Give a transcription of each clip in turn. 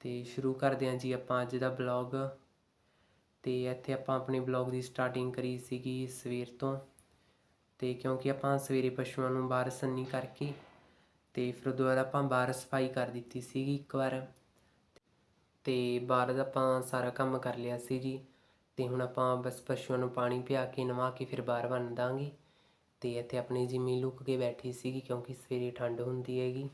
ਅਤੇ ਸ਼ੁਰੂ ਕਰਦੇ ਹਾਂ ਜੀ ਆਪਾਂ ਅੱਜ ਦਾ ਬਲੌਗ ਅਤੇ ਇੱਥੇ ਆਪਾਂ ਆਪਣੇ ਬਲੌਗ ਦੀ ਸਟਾਰਟਿੰਗ ਕਰੀ ਸੀਗੀ ਸਵੇਰ ਤੋਂ। ਅਤੇ ਕਿਉਂਕਿ ਆਪਾਂ ਸਵੇਰੇ ਪਸ਼ੂਆਂ ਨੂੰ ਬਾਹਰ ਸੰਨੀ ਕਰਕੇ ਤੇ ਫਿਰ ਉਦੋਂ ਬਾਅਦ ਆਪਾਂ ਬਾਹਰ ਸਫ਼ਾਈ ਕਰ ਦਿੱਤੀ ਸੀਗੀ ਇੱਕ ਵਾਰ। ਤੇ ਬਾਹਰ ਦਾ ਆਪਾਂ ਸਾਰਾ ਕੰਮ ਕਰ ਲਿਆ ਸੀ ਜੀ। ਤੇ ਹੁਣ ਆਪਾਂ ਬਸ ਪਸ਼ੂਆਂ ਨੂੰ ਪਾਣੀ ਪਿਆ ਕੇ ਨਵਾ ਕੇ ਫਿਰ ਬਾਹਰ ਬੰਨ ਦਾਂਗੇ। ਤੇ ਇੱਥੇ ਆਪਣੀ ਜਿਮੀ ਲੁੱਕ ਕੇ ਬੈਠੀ ਸੀਗੀ ਕਿਉਂਕਿ ਸਵੇਰੇ ਠੰਡ ਹੁੰਦੀ ਹੈਗੀ।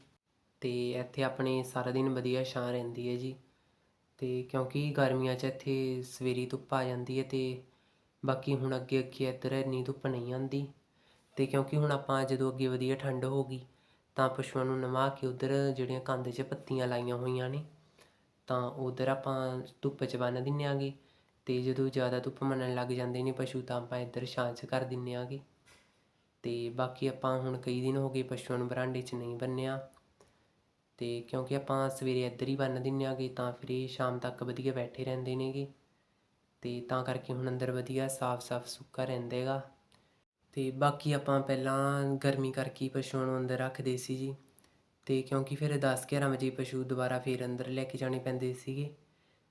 ਅਤੇ ਇੱਥੇ ਆਪਣੇ ਸਾਰਾ ਦਿਨ ਵਧੀਆ ਛਾਂ ਰਹਿੰਦੀ ਹੈ ਜੀ। ਅਤੇ ਕਿਉਂਕਿ ਗਰਮੀਆਂ 'ਚ ਇੱਥੇ ਸਵੇਰੇ ਧੁੱਪ ਆ ਜਾਂਦੀ ਹੈ ਅਤੇ ਬਾਕੀ ਹੁਣ ਅੱਗੇ ਅੱਗੇ ਇੱਧਰ ਇੰਨੀ ਧੁੱਪ ਨਹੀਂ ਆਉਂਦੀ। ਅਤੇ ਕਿਉਂਕਿ ਹੁਣ ਆਪਾਂ ਜਦੋਂ ਅੱਗੇ ਵਧੀਆ ਠੰਡ ਹੋ ਗਈ, ਤਾਂ ਪਸ਼ੂਆਂ ਨੂੰ ਨਵਾ ਕੇ ਉੱਧਰ ਜਿਹੜੀਆਂ ਕੰਧ 'ਚ ਪੱਤੀਆਂ ਲਾਈਆਂ ਹੋਈਆਂ ਨੇ, ਤਾਂ ਉੱਧਰ ਆਪਾਂ ਧੁੱਪ 'ਚ ਬੰਨ੍ਹ ਦਿੰਦੇ ਆਂਗੇ ਅਤੇ ਜਦੋਂ ਜ਼ਿਆਦਾ ਧੁੱਪ ਮੰਨਣ ਲੱਗ ਜਾਂਦੇ ਨੇ ਪਸ਼ੂ, ਤਾਂ ਆਪਾਂ ਇੱਧਰ ਛਾਂ 'ਚ ਕਰ ਦਿੰਦੇ ਆਂਗੇ ਅਤੇ ਬਾਕੀ ਆਪਾਂ ਹੁਣ ਕਈ ਦਿਨ ਹੋ ਗਏ ਪਸ਼ੂਆਂ ਨੂੰ ਬਰਾਂਡੇ 'ਚ ਨਹੀਂ ਬੰਨਿਆ ਅਤੇ ਕਿਉਂਕਿ ਆਪਾਂ ਸਵੇਰੇ ਇੱਧਰ ਹੀ ਬੰਨ੍ਹ ਦਿੰਦੇ ਆਂਗੇ ਤਾਂ ਫਿਰ ਇਹ ਸ਼ਾਮ ਤੱਕ ਵਧੀਆ ਬੈਠੇ ਰਹਿੰਦੇ ਨੇਗੇ। ਅਤੇ ਤਾਂ ਕਰਕੇ ਹੁਣ ਅੰਦਰ ਵਧੀਆ ਸਾਫ਼-ਸਾਫ਼ ਸੁੱਕਾ ਰਹਿੰਦਾ ਹੈਗਾ। ਅਤੇ ਬਾਕੀ ਆਪਾਂ ਪਹਿਲਾਂ ਗਰਮੀ ਕਰਕੇ ਪਸ਼ੂਆਂ ਨੂੰ ਅੰਦਰ ਰੱਖਦੇ ਸੀ ਜੀ। ਅਤੇ ਕਿਉਂਕਿ ਫਿਰ 10-11 ਵਜੇ ਪਸ਼ੂ ਦੁਬਾਰਾ ਫਿਰ ਅੰਦਰ ਲੈ ਕੇ ਜਾਣੇ ਪੈਂਦੇ ਸੀਗੇ।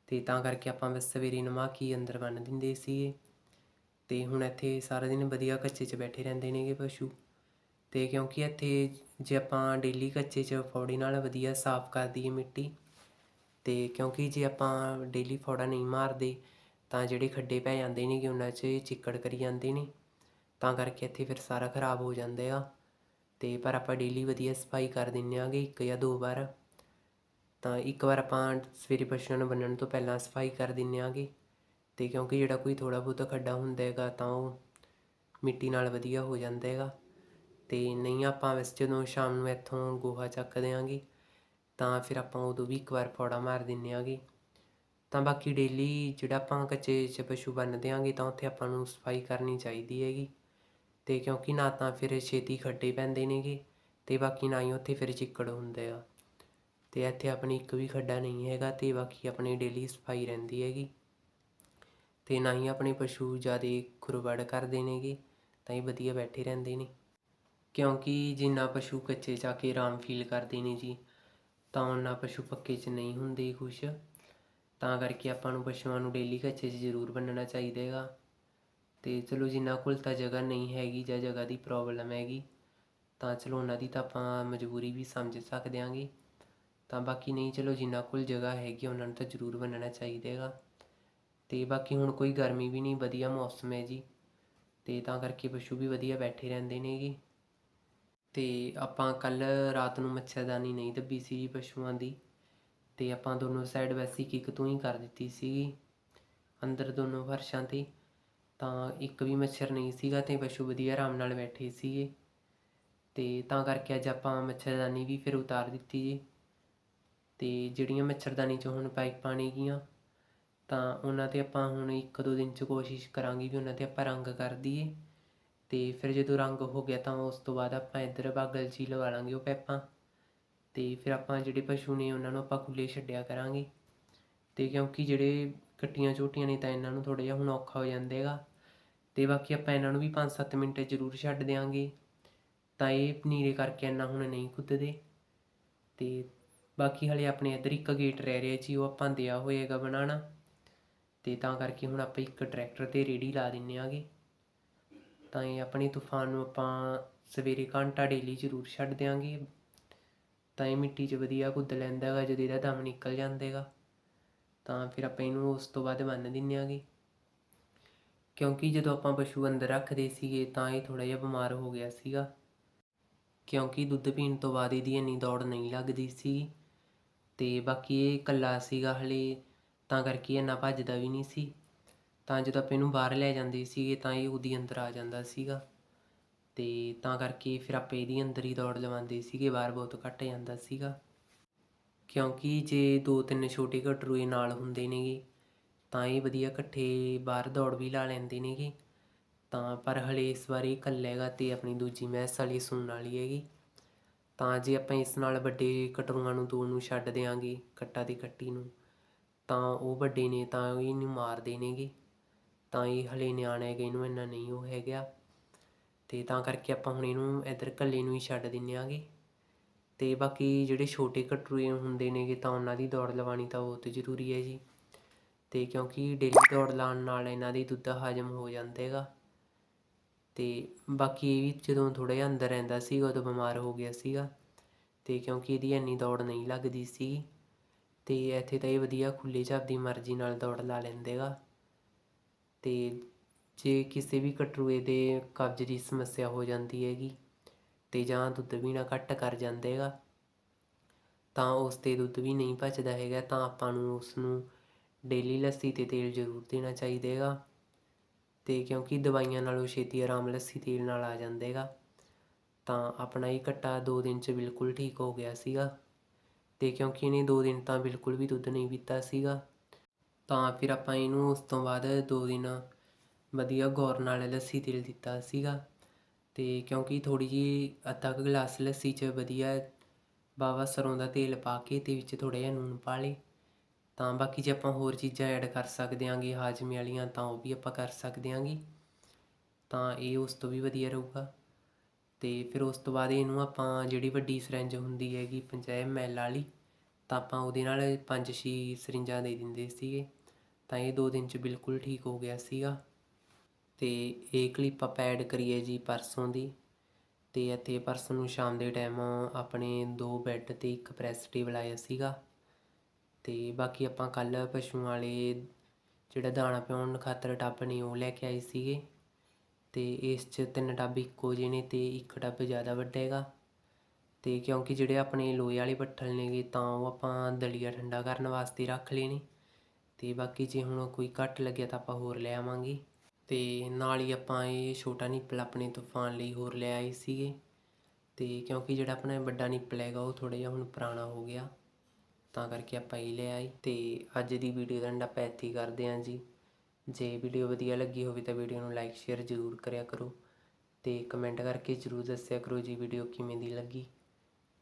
ਅਤੇ ਤਾਂ ਕਰਕੇ ਆਪਾਂ ਬਸ ਸਵੇਰੇ ਨਵਾ ਕੇ ਅੰਦਰ ਬੰਨ੍ਹ ਦਿੰਦੇ ਸੀਗੇ। ਅਤੇ ਹੁਣ ਇੱਥੇ ਸਾਰਾ ਦਿਨ ਵਧੀਆ ਕੱਚੇ 'ਚ ਬੈਠੇ ਰਹਿੰਦੇ ਨੇਗੇ ਪਸ਼ੂ। ਅਤੇ ਕਿਉਂਕਿ ਇੱਥੇ ਜੇ ਆਪਾਂ ਡੇਲੀ ਕੱਚੇ 'ਚ ਫੌੜੀ ਨਾਲ ਵਧੀਆ ਸਾਫ਼ ਕਰ ਦਈਏ ਮਿੱਟੀ ਅਤੇ ਕਿਉਂਕਿ ਜੇ ਆਪਾਂ ਡੇਲੀ ਫੌੜਾ ਨਹੀਂ ਮਾਰਦੇ, ਤਾਂ ਜਿਹੜੇ ਖੱਡੇ ਪੈ ਜਾਂਦੇ ਨੇ ਕਿ ਉਹਨਾਂ 'ਚ ਚਿੱਕੜ ਕਰੀ ਜਾਂਦੇ ਨੇ, ਤਾਂ ਕਰਕੇ ਇੱਥੇ ਫਿਰ ਸਾਰਾ ਖਰਾਬ ਹੋ ਜਾਂਦੇ ਆ। ਅਤੇ ਪਰ ਆਪਾਂ ਡੇਲੀ ਵਧੀਆ ਸਫ਼ਾਈ ਕਰ ਦਿੰਦੇ ਆਂਗੇ ਇੱਕ ਜਾਂ ਦੋ ਵਾਰ, ਤਾਂ ਇੱਕ ਵਾਰ ਆਪਾਂ ਸਵੇਰੇ ਪਸ਼ੂਆਂ ਨੂੰ ਬੰਨਣ ਤੋਂ ਪਹਿਲਾਂ ਸਫ਼ਾਈ ਕਰ ਦਿੰਦੇ ਆਂਗੇ ਅਤੇ ਕਿਉਂਕਿ ਜਿਹੜਾ ਕੋਈ ਥੋੜ੍ਹਾ ਬਹੁਤਾ ਖੱਡਾ ਹੁੰਦਾ ਹੈਗਾ ਤਾਂ ਉਹ ਮਿੱਟੀ ਨਾਲ ਵਧੀਆ ਹੋ ਜਾਂਦਾ ਹੈਗਾ। ਅਤੇ ਨਹੀਂ ਆਪਾਂ ਵੈਸੇ ਜਦੋਂ ਸ਼ਾਮ ਨੂੰ ਇੱਥੋਂ ਗੋਹਾ ਚੱਕ ਦਿਆਂਗੇ, ਤਾਂ ਫਿਰ ਆਪਾਂ ਉਦੋਂ ਵੀ ਇੱਕ ਵਾਰ ਫੌੜਾ ਮਾਰ ਦਿੰਦੇ ਆਂਗੇ। ਤਾਂ ਬਾਕੀ ਡੇਲੀ ਜਿਹੜਾ ਆਪਾਂ ਕੱਚੇ 'ਚ ਪਸ਼ੂ ਬੰਨ੍ਹਦੇ ਆਂਗੇ ਤਾਂ ਉੱਥੇ ਆਪਾਂ ਨੂੰ ਸਫ਼ਾਈ ਕਰਨੀ ਚਾਹੀਦੀ ਹੈਗੀ। ਅਤੇ ਕਿਉਂਕਿ ਨਾ ਤਾਂ ਫਿਰ ਛੇਤੀ ਖੱਡੇ ਪੈਂਦੇ ਨੇਗੇ ਅਤੇ ਬਾਕੀ ਨਾ ਹੀ ਉੱਥੇ ਫਿਰ ਚਿੱਕੜ ਹੁੰਦੇ ਆ। ਅਤੇ ਇੱਥੇ ਆਪਣੀ ਇੱਕ ਵੀ ਖੱਡਾ ਨਹੀਂ ਹੈਗਾ ਅਤੇ ਬਾਕੀ ਆਪਣੀ ਡੇਲੀ ਸਫ਼ਾਈ ਰਹਿੰਦੀ ਹੈਗੀ। ਅਤੇ ਨਾ ਹੀ ਆਪਣੇ ਪਸ਼ੂ ਜ਼ਿਆਦਾ ਖੁਰਵੜ ਕਰਦੇ ਨੇਗੇ, ਤਾਂ ਹੀ ਵਧੀਆ ਬੈਠੇ ਰਹਿੰਦੇ ਨੇ। ਕਿਉਂਕਿ ਜਿੰਨਾ ਪਸ਼ੂ ਕੱਚੇ 'ਚ ਆ ਕੇ ਆਰਾਮ ਫੀਲ ਕਰਦੇ ਨੇ ਜੀ, ਤਾਂ ਉਹਨਾਂ ਪਸ਼ੂ ਪੱਕੇ 'ਚ ਨਹੀਂ ਹੁੰਦੇ ਕੁਛ ਤਾਂ ਕਰਕੇ ਆਪਾਂ ਨੂੰ ਪਸ਼ੂਆਂ ਨੂੰ ਡੇਲੀ ਕੱਚੇ 'ਚ ਜ਼ਰੂਰ ਬੰਨਣਾ ਚਾਹੀਦਾ ਹੈਗਾ। ਅਤੇ ਚਲੋ ਜਿੰਨਾ ਕੋਲ ਤਾਂ ਜਗ੍ਹਾ ਨਹੀਂ ਹੈਗੀ ਜਾਂ ਜਗ੍ਹਾ ਦੀ ਪ੍ਰੋਬਲਮ ਹੈਗੀ, ਤਾਂ ਚਲੋ ਉਹਨਾਂ ਦੀ ਤਾਂ ਆਪਾਂ ਮਜਬੂਰੀ ਵੀ ਸਮਝ ਸਕਦੇ ਆਂਗੇ ਤਾਂ ਬਾਕੀ ਨਹੀਂ, ਚਲੋ ਜਿੰਨਾ ਕੋਲ ਜਗ੍ਹਾ ਹੈਗੀ ਉਹਨਾਂ ਨੂੰ ਤਾਂ ਜ਼ਰੂਰ ਬੰਨਣਾ ਚਾਹੀਦਾ ਹੈਗਾ। ਅਤੇ ਬਾਕੀ ਹੁਣ ਕੋਈ ਗਰਮੀ ਵੀ ਨਹੀਂ, ਵਧੀਆ ਮੌਸਮ ਹੈ ਜੀ। ਅਤੇ ਤਾਂ ਕਰਕੇ ਪਸ਼ੂ ਵੀ ਵਧੀਆ ਬੈਠੇ ਰਹਿੰਦੇ ਨੇਗੇ ਅਤੇ ਆਪਾਂ ਕੱਲ੍ਹ ਰਾਤ ਨੂੰ ਮੱਛਰਦਾਨੀ ਨਹੀਂ ਦੱਬੀ ਸੀ ਪਸ਼ੂਆਂ ਦੀ ਅਤੇ ਆਪਾਂ ਦੋਨੋਂ ਸਾਈਡ ਵੈਸੇ ਇੱਕ ਤੂੰ ਹੀ ਕਰ ਦਿੱਤੀ ਸੀਗੀ। ਅੰਦਰ ਦੋਨੋਂ ਫਰਸ਼ਾਂ ਤੇ ਤਾਂ ਇੱਕ ਵੀ ਮੱਛਰ ਨਹੀਂ ਸੀਗਾ ਅਤੇ ਪਸ਼ੂ ਵਧੀਆ ਆਰਾਮ ਨਾਲ ਬੈਠੇ ਸੀਗੇ। ਅਤੇ ਤਾਂ ਕਰਕੇ ਅੱਜ ਆਪਾਂ ਮੱਛਰਦਾਨੀ ਵੀ ਫਿਰ ਉਤਾਰ ਦਿੱਤੀ ਜੀ। ਅਤੇ ਜਿਹੜੀਆਂ ਮੱਛਰਦਾਨੀ 'ਚ ਹੁਣ ਪਾਈਪਾਂ ਨੇਗੀਆਂ ਤਾਂ ਉਹਨਾਂ ਤੇ ਆਪਾਂ ਹੁਣ ਇੱਕ ਦੋ ਦਿਨ 'ਚ ਕੋਸ਼ਿਸ਼ ਕਰਾਂਗੇ ਵੀ ਉਹਨਾਂ ਤੇ ਆਪਾਂ ਰੰਗ ਕਰ ਦਈਏ। ਅਤੇ ਫਿਰ ਜਦੋਂ ਰੰਗ ਹੋ ਗਿਆ ਤਾਂ ਉਸ ਤੋਂ ਬਾਅਦ ਆਪਾਂ ਇੱਧਰ ਬਾਗਲ ਜੀ ਹੀ ਲਗਾ ਲਾਂਗੇ ਉਹ ਪੈਪਾਂ। ਅਤੇ ਫਿਰ ਆਪਾਂ ਜਿਹੜੇ ਪਸ਼ੂ ਨੇ ਉਹਨਾਂ ਨੂੰ ਆਪਾਂ ਖੁੱਲੇ ਛੱਡਿਆ ਕਰਾਂਗੇ। ਅਤੇ ਕਿਉਂਕਿ ਜਿਹੜੇ ਕੱਟੀਆਂ ਝੋਟੀਆਂ ਨੇ ਤਾਂ ਇਹਨਾਂ ਨੂੰ ਥੋੜ੍ਹਾ ਜਿਹਾ ਹੁਣ ਔਖਾ ਹੋ ਜਾਂਦਾ ਹੈਗਾ। ਅਤੇ ਬਾਕੀ ਆਪਾਂ ਇਹਨਾਂ ਨੂੰ ਵੀ 5-7 ਮਿੰਟ ਜ਼ਰੂਰ ਛੱਡ ਦਿਆਂਗੇ। ਤਾਂ ਇਹ ਪਨੀਰੇ ਕਰਕੇ ਇੰਨਾ ਹੁਣ ਨਹੀਂ ਕੁੱਦਦੇ। ਅਤੇ ਬਾਕੀ ਹਲੇ ਆਪਣੇ ਇੱਧਰ ਇੱਕ ਗੇਟ ਰਹਿ ਰਿਹਾ ਜੀ, ਉਹ ਆਪਾਂ ਦਿਆ ਹੋਏਗਾ ਬਣਾਉਣਾ। ਅਤੇ ਤਾਂ ਕਰਕੇ ਹੁਣ ਆਪਾਂ ਇੱਕ ਟਰੈਕਟਰ ਤੇ ਰੇੜੀ ਲਾ ਦਿੰਨੇ ਆਗੇ। ਤਾਂ ਇਹ ਆਪਣੀ ਤੂਫਾਨ ਨੂੰ ਆਪਾਂ ਸਵੇਰੇ ਘੰਟਾ ਡੇਲੀ ਜ਼ਰੂਰ ਛੱਡ ਦਿਆਂਗੇ। ਤਾਂ ਇਹ ਮਿੱਟੀ 'ਚ ਵਧੀਆ ਕੁੱਦ ਲੈਂਦਾ ਹੈਗਾ, ਜਦੋਂ ਇਹਦਾ ਦਮ ਨਿਕਲ ਜਾਂਦੇਗਾ। ਤਾਂ ਫਿਰ ਆਪਾਂ ਇਹਨੂੰ ਉਸ ਤੋਂ ਬਾਅਦ ਬੰਨ ਦਿੰਨੇ ਆਗੇ। ਕਿਉਂਕਿ ਜਦੋਂ ਆਪਾਂ ਪਸ਼ੂ ਅੰਦਰ ਰੱਖਦੇ ਸੀਗੇ, ਤਾਂ ਇਹ ਥੋੜਾ ਜਿਹਾ ਬਿਮਾਰ ਹੋ ਗਿਆ ਸੀਗਾ। ਕਿਉਂਕਿ ਦੁੱਧ ਪੀਣ ਤੋਂ ਬਾਅਦ ਇਹਦੀ ਇੰਨੀ ਦੌੜ ਨਹੀਂ ਲੱਗਦੀ ਸੀ। ਤੇ ਬਾਕੀ ਇਹ ਇਕੱਲਾ ਸੀਗਾ ਹਲੇ, ਤਾਂ ਕਰਕੇ ਇੰਨਾ ਭੱਜਦਾ ਵੀ ਨਹੀਂ ਸੀ। ਤਾਂ ਜਦੋਂ ਆਪਾਂ ਇਹਨੂੰ ਬਾਹਰ ਲੈ ਜਾਂਦੇ ਸੀਗੇ ਤਾਂ ਇਹ ਉਹਦੀ ਅੰਦਰ ਆ ਜਾਂਦਾ ਸੀਗਾ। ਤੇ ਤਾਂ ਕਰਕੇ ਫਿਰ ਆਪਾਂ ਇਹਦੀ ਅੰਦਰ ਹੀ ਦੌੜ ਲਵਾਉਂਦੇ ਸੀਗੇ, ਬਾਹਰ ਬਹੁਤ ਘੱਟ ਜਾਂਦਾ ਸੀਗਾ। ਕਿਉਂਕਿ ਜੇ ਦੋ ਤਿੰਨ ਛੋਟੇ ਕਟਰੂਏ ਨਾਲ ਹੁੰਦੇ ਨੇਗੇ, ਤਾਂ ਇਹ ਵਧੀਆ ਇਕੱਠੇ ਬਾਹਰ ਦੌੜ ਵੀ ਲਾ ਲੈਂਦੇ ਨੇਗੇ। ਤਾਂ ਪਰ ਹਲੇ ਇਸ ਵਾਰੀ ਇਕੱਲਾ ਹੈਗਾ ਤੇ ਆਪਣੀ ਦੂਜੀ ਮੈਸ ਵਾਲੀ ਸੁਣਨ ਵਾਲੀ ਹੈਗੀ। ਤਾਂ ਜੇ ਆਪਾਂ ਇਸ ਨਾਲ ਵੱਡੇ ਕਟਰੂਆਂ ਨੂੰ, ਦੋ ਨੂੰ ਛੱਡ ਦਿਆਂਗੇ, ਕੱਟਾ ਦੀ ਕੱਟੀ ਨੂੰ, ਤਾਂ ਉਹ ਵੱਡੇ ਨੇ ਤਾਂ ਇਹਨੂੰ ਮਾਰ ਦੇਣਗੇ। ਤਾਂ ਇਹ ਹਲੇ ਨਿਆਣਾ ਹੈਗਾ ਇਹਨੂੰ ਇੰਨਾ ਨਹੀਂ ਉਹ ਹੈਗਾ। ਅਤੇ ਤਾਂ ਕਰਕੇ ਆਪਾਂ ਹੁਣ ਇਹਨੂੰ ਇੱਧਰ ਇਕੱਲੇ ਨੂੰ ਹੀ ਛੱਡ ਦਿੰਦੇ ਆਂਗੇ। ਅਤੇ ਬਾਕੀ ਜਿਹੜੇ ਛੋਟੇ ਕਟਰੂਏ ਹੁੰਦੇ ਨੇਗੇ ਤਾਂ ਉਹਨਾਂ ਦੀ ਦੌੜ ਲਵਾਉਣੀ ਤਾਂ ਬਹੁਤ ਜ਼ਰੂਰੀ ਹੈ ਜੀ। ਅਤੇ ਕਿਉਂਕਿ ਡੇਲੀ ਦੌੜ ਲਾਉਣ ਨਾਲ ਇਹਨਾਂ ਦੀ ਦੁੱਧ ਹਜਮ ਹੋ ਜਾਂਦਾ ਹੈਗਾ। ਅਤੇ ਬਾਕੀ ਇਹ ਵੀ ਜਦੋਂ ਥੋੜ੍ਹਾ ਜਿਹਾ ਅੰਦਰ ਰਹਿੰਦਾ ਸੀ ਉਦੋਂ ਬਿਮਾਰ ਹੋ ਗਿਆ ਸੀਗਾ। ਅਤੇ ਕਿਉਂਕਿ ਇਹਦੀ ਇੰਨੀ ਦੌੜ ਨਹੀਂ ਲੱਗਦੀ ਸੀ। ਅਤੇ ਇੱਥੇ ਤਾਂ ਇਹ ਵਧੀਆ ਖੁੱਲ੍ਹੇ 'ਚ ਆਪਦੀ ਮਰਜ਼ੀ ਨਾਲ ਦੌੜ ਲਾ ਲੈਂਦੇਗਾ ਅਤੇ ਜੇ ਕਿਸੇ ਵੀ ਕਟਰੂਏ ਦੇ ਕਬਜ਼ ਦੀ ਸਮੱਸਿਆ ਹੋ ਜਾਂਦੀ ਹੈਗੀ ਅਤੇ ਜਾਂ ਦੁੱਧ ਵੀ ਨਾ ਘੱਟ ਕਰ ਜਾਂਦੇਗਾ ਤਾਂ ਉਸ ਤੇ ਦੁੱਧ ਵੀ ਨਹੀਂ ਪਚਦਾ ਹੈਗਾ, ਤਾਂ ਆਪਾਂ ਨੂੰ ਉਸ ਨੂੰ ਡੇਲੀ ਲੱਸੀ ਤੇ ਤੇਲ ਜ਼ਰੂਰ ਦੇਣਾ ਚਾਹੀਦਾ ਹੈਗਾ। ਅਤੇ ਕਿਉਂਕਿ ਦਵਾਈਆਂ ਨਾਲੋਂ ਛੇਤੀ ਆਰਾਮ ਲੱਸੀ ਤੇਲ ਨਾਲ ਆ ਜਾਂਦੇਗਾ ਤਾਂ ਆਪਣਾ ਇਹ ਘੱਟਾ 2 ਦਿਨ 'ਚ ਬਿਲਕੁਲ ਠੀਕ ਹੋ ਗਿਆ ਸੀਗਾ। ਅਤੇ ਕਿਉਂਕਿ ਇਹਨੇ 2 ਦਿਨ ਤਾਂ ਬਿਲਕੁਲ ਵੀ ਦੁੱਧ ਨਹੀਂ ਪੀਤਾ ਸੀਗਾ। ਤਾਂ ਫਿਰ ਆਪਾਂ ਇਹਨੂੰ ਉਸ ਤੋਂ ਬਾਅਦ ਦੋ ਦਿਨ ਵਧੀਆ ਗੌਰ ਨਾਲ ਲੱਸੀ ਤੇਲ ਦਿੱਤਾ ਸੀਗਾ। ਅਤੇ ਕਿਉਂਕਿ ਥੋੜ੍ਹੀ ਜਿਹੀ ਅੱਧਾ ਕੁ ਗਲਾਸ ਲੱਸੀ 'ਚ ਵਧੀਆ ਵਾਹਵਾ ਸਰੋਂ ਦਾ ਤੇਲ ਪਾ ਕੇ ਅਤੇ ਵਿੱਚ ਥੋੜ੍ਹਾ ਜਿਹਾ ਨੂਨ ਪਾ ਲਏ। ਤਾਂ ਬਾਕੀ ਜੇ ਆਪਾਂ ਹੋਰ ਚੀਜ਼ਾਂ ਐਡ ਕਰ ਸਕਦੇ ਆਂਗੇ, ਹਾਜ਼ਮੇ ਵਾਲੀਆਂ, ਤਾਂ ਉਹ ਵੀ ਆਪਾਂ ਕਰ ਸਕਦੇ ਆਂਗੇ। ਤਾਂ ਇਹ ਉਸ ਤੋਂ ਵੀ ਵਧੀਆ ਰਹੂਗਾ। ਅਤੇ ਫਿਰ ਉਸ ਤੋਂ ਬਾਅਦ ਇਹਨੂੰ ਆਪਾਂ ਜਿਹੜੀ ਵੱਡੀ ਸਿਰੰਜ ਹੁੰਦੀ ਹੈਗੀ 50 ml ਵਾਲੀ, ਤਾਂ ਆਪਾਂ ਉਹਦੇ ਨਾਲ ਪੰਜ ਛੇ ਸਰਿੰਜਾਂ ਦੇ ਦਿੰਦੇ ਸੀਗੇ। ਤਾਂ ਇਹ 2 ਦਿਨ ਚ ਬਿਲਕੁਲ ਠੀਕ ਹੋ ਗਿਆ ਸੀਗਾ। ਤੇ ਇਹ ਕਲਿੱਪ ਆਪਾਂ ਐਡ ਕਰੀਏ ਜੀ ਪਰਸੋਂ ਦੀ। ਤੇ ਇੱਥੇ ਪਰਸੋਂ ਨੂੰ ਸ਼ਾਮ ਦੇ ਟਾਈਮ ਆਪਣੇ ਦੋ ਬੈੱਡ ਤੇ ਇੱਕ ਪ੍ਰੈਸ ਟੇਬਲ ਆਇਆ ਸੀਗਾ। ਤੇ ਬਾਕੀ ਆਪਾਂ ਕੱਲ ਪਸ਼ੂਆਂ ਵਾਲੇ ਜਿਹੜਾ ਦਾਣਾ ਪਿਉਣ ਖਾਤਰ ਟੱਬ ਨੇ ਉਹ ਲੈ ਕੇ ਆਏ ਸੀਗੇ। ਤੇ ਇਸ 'ਚ ਤਿੰਨ ਟੱਬ ਇੱਕੋ ਜਿਹੇ ਨੇ ਤੇ ਇੱਕ ਟੱਬ ਜ਼ਿਆਦਾ ਵੱਡਾ ਹੈਗਾ। ਤੇ ਕਿਉਂਕਿ ਜਿਹੜੇ ਆਪਣੇ ਲੋਹੇ ਵਾਲੇ ਪੱਠਲ ਨੇਗੇ ਤਾਂ ਉਹ ਆਪਾਂ ਦਲੀਆ ਠੰਡਾ ਕਰਨ ਵਾਸਤੇ ਰੱਖ ਲਏ ਅਤੇ ਬਾਕੀ ਜੇ ਹੁਣ ਕੋਈ ਘੱਟ ਲੱਗਿਆ ਤਾਂ ਆਪਾਂ ਹੋਰ ਲੈ ਆਵਾਂਗੇ। ਅਤੇ ਨਾਲ ਹੀ ਆਪਾਂ ਇਹ ਛੋਟਾ ਨਿੱਪਲ ਆਪਣੇ ਤੂਫਾਨ ਲਈ ਹੋਰ ਲੈ ਆਏ ਸੀਗੇ। ਅਤੇ ਕਿਉਂਕਿ ਜਿਹੜਾ ਆਪਣਾ ਵੱਡਾ ਨਿੱਪਲ ਹੈਗਾ, ਉਹ ਥੋੜ੍ਹਾ ਜਿਹਾ ਹੁਣ ਪੁਰਾਣਾ ਹੋ ਗਿਆ। ਤਾਂ ਕਰਕੇ ਆਪਾਂ ਇਹ ਲੈ ਆਏ। ਅਤੇ ਅੱਜ ਦੀ ਵੀਡੀਓ ਦਾ ਐਂਡ ਆਪਾਂ ਇੱਥੇ ਹੀ ਕਰਦੇ ਹਾਂ ਜੀ। ਜੇ ਵੀਡੀਓ ਵਧੀਆ ਲੱਗੀ ਹੋਵੇ ਤਾਂ ਵੀਡੀਓ ਨੂੰ ਲਾਈਕ ਸ਼ੇਅਰ ਜ਼ਰੂਰ ਕਰਿਆ ਕਰੋ। ਅਤੇ ਕਮੈਂਟ ਕਰਕੇ ਜ਼ਰੂਰ ਦੱਸਿਆ ਕਰੋ ਜੀ ਵੀਡੀਓ ਕਿਵੇਂ ਦੀ ਲੱਗੀ।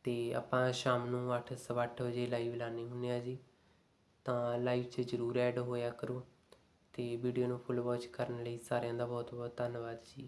ਅਤੇ ਆਪਾਂ ਸ਼ਾਮ ਨੂੰ 8 ਸਵਾ ਅੱਠ ਵਜੇ ਲਾਈਵ ਲਾਣੇ ਹੁੰਦੇ ਆ ਜੀ। ਤਾਂ ਲਾਈਵ 'ਚ ਜ਼ਰੂਰ ਐਡ ਹੋਇਆ ਕਰੋ ਅਤੇ ਵੀਡੀਓ ਨੂੰ ਫੁੱਲ ਵਾਚ ਕਰਨ ਲਈ ਸਾਰਿਆਂ ਦਾ ਬਹੁਤ ਬਹੁਤ ਧੰਨਵਾਦ ਜੀ।